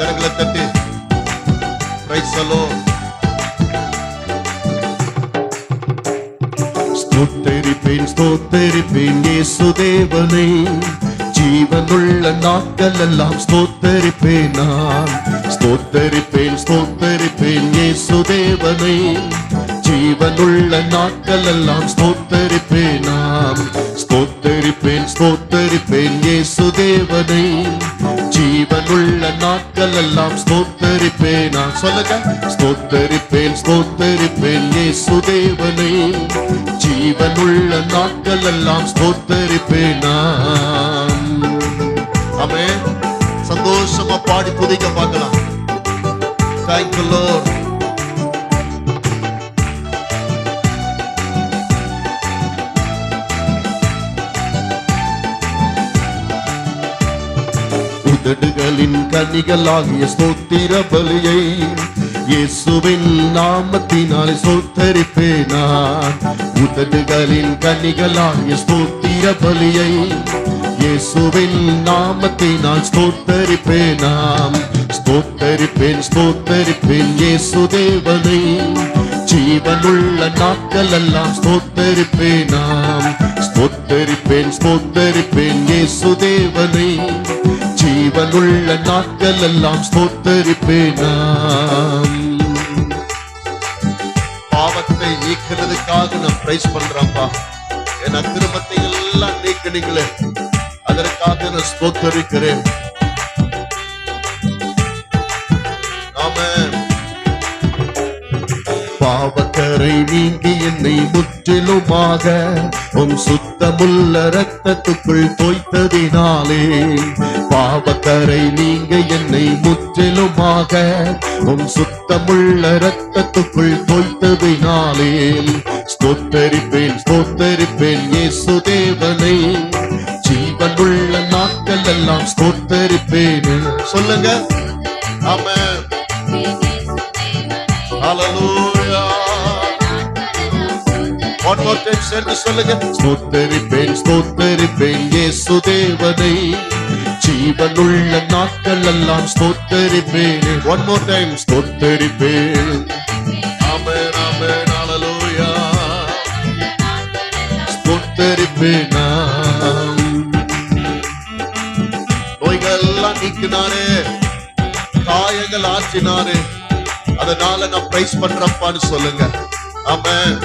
கரங்களை தட்டி. பிரைஸ் ஸ்தோத்தரிப்பேன் ஸ்தோத்தரிப்பேன் இயேசு தேவனை. ஜீவனுள்ள நாட்கள் எல்லாம் ஸ்தோத்தரிப்பேன் நான். ஸ்தோத்தரிப்பேன் ஸ்தோத்தரிப்பேன் இயேசு தேவனை. ஜீவனுள்ள நாட்கள் எல்லாம் ஸ்தோத்தரிப்பேன் நாம் ஸ்தோத்தரிப்பேன் ஸ்தோத்தரிப்பேன் இயேசு தேவனை. ஜீவனுள்ள நாட்கள் எல்லாம் ஸ்தோத்தரிப்பேன்? நான் சொல்லுங்க. ஸ்தோத்தரிப்பேன் ஸ்தோத்தரிப்பேன் இயேசு தேவனை. ஜீவனுள்ள நாட்கள் எல்லாம் ஸ்தோத்தரிப்பேன் நான் அமே சந்தோஷமா பாடி புதிக்க பார்க்கலாம். தேங்க்யூ லோர் உதடுகளின் கனிகளாகிய ஸ்தோத்திர பலியை இயேசுவின் நாமத்தினால் ஸ்தோத்தரிப்பேன் நான் உதடுகளின் கனிகளாகிய ஸ்தோத்திர பலியை இயேசுவின் நாமத்தினால் ஸ்தோத்தரிப்பேன் நாம் ஸ்தோத்தரிப்பேன் ஸ்தோத்தரிப்பேன் இயேசு தேவனை. ஜீவனுள்ள நாட்கள் எல்லாம் ஸ்தோத்தரிப்பேன் நாம் ஸ்தோத்தரிப்பேன் ஸ்தோத்தரிப்பேன் இயேசு தேவனை. உள்ள நாட்கள் எல்லாம் ஸ்தோத்தரிப்பேன் பாவத்தை நீக்கிறதுக்காக நான் பிரைஸ் பண்றேன்ப்பா. என் அக்கிரமத்தை எல்லாம் நீக்கினீங்களே அதற்காக நான் ஸ்தோத்தரிக்கிறேன். ஆமா பாவக்கரை நீங்கி என்னை முற்றிலுமாக உம் சுத்தமுள்ள ரத்தத்துக்குள் தோய்த்ததினாலே பாவக்கரை நீங்க என்னை முற்றிலுமாக உம் சுத்தமுள்ள ரத்தத்துக்குள் தோய்த்ததினாலே ஸ்தோத்தரிப்பேன் ஸ்தோத்தரிப்பேன் இயேசு தேவனை. ஜீவனுள்ள நாட்கள் எல்லாம் ஸ்தோத்தரிப்பேன். சொல்லுங்க. ஆமென். ஹalleluya ஒன் மோர் டைம் சேர்ந்து சொல்லுங்க. ஸ்தோத்தரிப்பேன் ஸ்தோத்தரிப்பேன் இயேசு தேவனை. ஜீவனுள்ள நாட்கள் எல்லாம் ஸ்தோத்தரிப்பேன். One more time ஸ்தோத்தரிப்பேன். ஆமென் ஆமென் ஹalleluya ஸ்தோத்தரிப்பேன்? நான். நோய்கள் எல்லாம் நீக்கினாரே. காயங்கள் ஆற்றினாரே. அதனால நான் பிரைஸ் பண்றப்பான்னு சொல்லுங்க. ஆமென்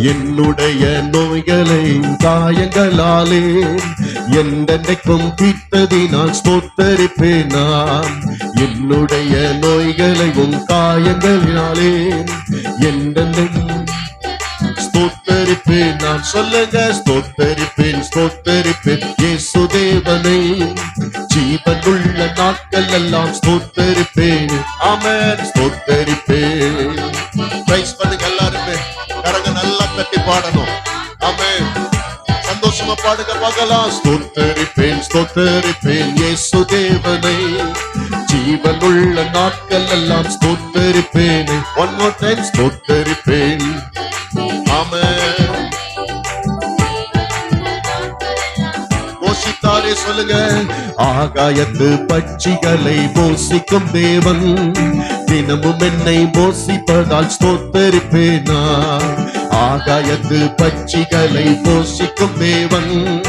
என்னுடைய நோய்களை காயங்களாலே என்றென்றைக்கும் தீர்த்ததினால் ஸ்தோத்தரிப்பேன் நான் என்னுடைய நோய்களை உன் காயங்களினாலே என்றென்றைக்கும் ஸ்தோத்தரிப்பேன். நான் சொல்லுங்க ஸ்தோத்தரிப்பேன் ஸ்தோத்தரிப்பேன். இயேசு தேவனை ஜீவனுள்ள நாட்கள் எல்லாம் ஸ்தோத்தரிப்பேன். அமர் ஸ்தோத்தரி பாடணும். ஆமே. சந்தோஷமா பாடுங்க பார்க்கலாம். ஸ்தோத்தரிப்பேன் ஸ்தோத்தரிப்பேன் இயேசு தேவனை. ஜீவனுள்ள நாட்கள் எல்லாம் ஸ்தோத்தரிப்பேன். One more time ஸ்தோத்தரிப்பேன். ஆமே. போஷித்தாரே சொல்லுங்க. ஆகாயத்து பட்சிகளை போசிக்கும் தேவன். தினமும் என்னை போசிப்பதால் ஸ்தோத்தரிப்பேனா? ஆகாயத்து பட்சிகளை போஷிக்கும் தேவன்.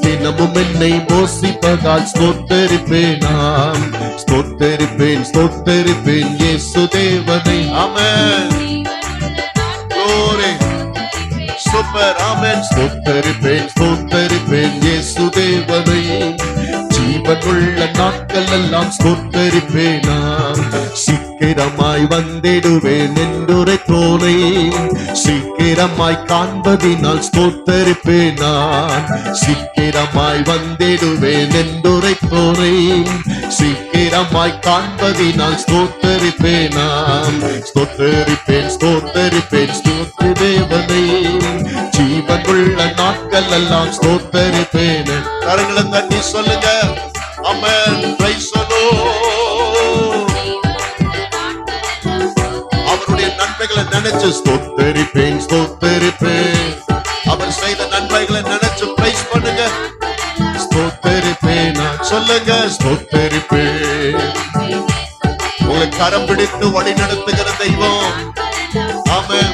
தினமும் என்னை போசிப்பதால் ஸ்தோத்தரிப்பேன் நான். ஸ்தோத்தரிப்பேன் ஸ்தோத்தரிப்பேன் இயேசு தேவனை. glory. சூப்பர் ஆமென். ஸ்தோத்தரிப்பேன் ஸ்தோத்தரிப்பேன் இயேசு தேவனை. ஜீவனுள்ள நாட்கள் எல்லாம் ஸ்தோத்தரிப்பேன் சீக்கிரமாய் வந்திடுவேன் என்றுரை தோனை. சீக்கிரமாய் காண்பதினால் ஸ்தோத்தரிப்பேன் நான் சீக்கிரமாய் வந்திடுவேன் என்றுரை தோனை சீக்கிரமாய் காண்பதினால் ஸ்தோத்தரிப்பேன் நான் ஸ்தோத்தரிப்பேன் ஸ்தோத்தரிப்பேன் ஸ்தோத்திர தேவனை ஜீவனுள்ள நாட்கள் எல்லாம் ஸ்தோத்தரிப்பேன். கரங்களை தட்டி சொல்லுங்க. ஆமென். நினைச்சு ஸ்தோத்தரிப்பேன் ஸ்தோத்தரிப்பேன். அவர் செய்த நன்மைகளை நினைச்சு பிரைஸ் பண்ணுங்க. ஸ்தோத்தரிப்பேன் நான் சொல்லுங்க ஸ்தோத்தரிப்பேன். உங்களை கரம் பிடித்து வழி நடத்துகிற தெய்வம் ஆமாம்